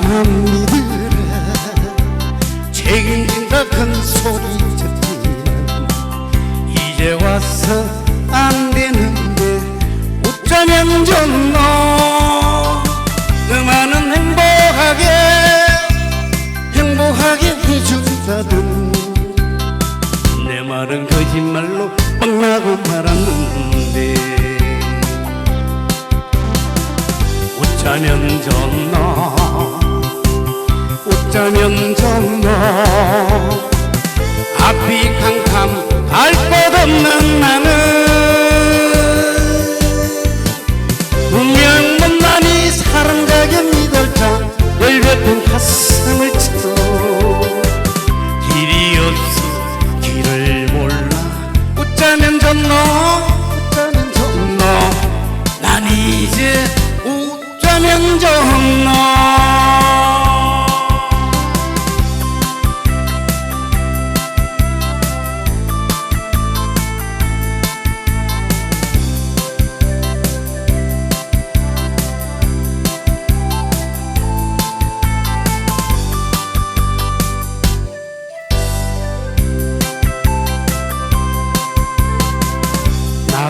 사람이들아 책임진다 큰 소리쳤지만 이제 와서 안 되는데 어쩌면 좋노? 너만은 행복하게 행복하게 해준다던 내 말은 거짓말로 뻥나고 말았는데 어쩌면 좋나 어쩌면 좋나 앞이 캄캄 갈 곳 없는 나는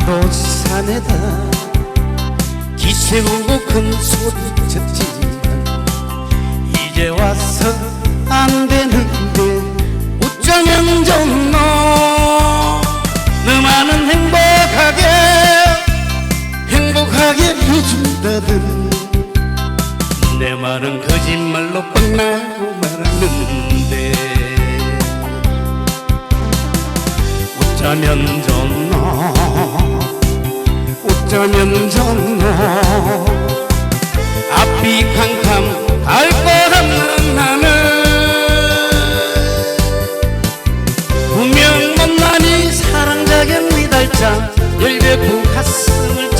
도 산에다 기세우고 큰 소리 쳤지만 이제 와서 안 되는데 어쩌면 좋노 너만은 행복하게 행복하게 해준다던 내 말은 거짓말로 뻥나고 말았는데 어쩌면 좋노 어쩌면 좋노 앞이 캄캄 갈 것 없는 나는. 분명 못난이 사랑자게 미달자 열배고 가슴을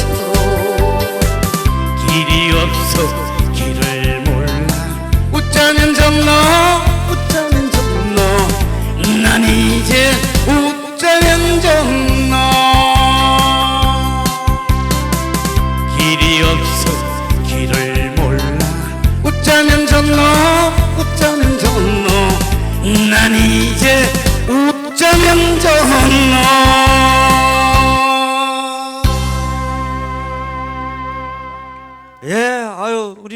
좋노 어쩌면 좋노. 난 이제 어쩌면 좋노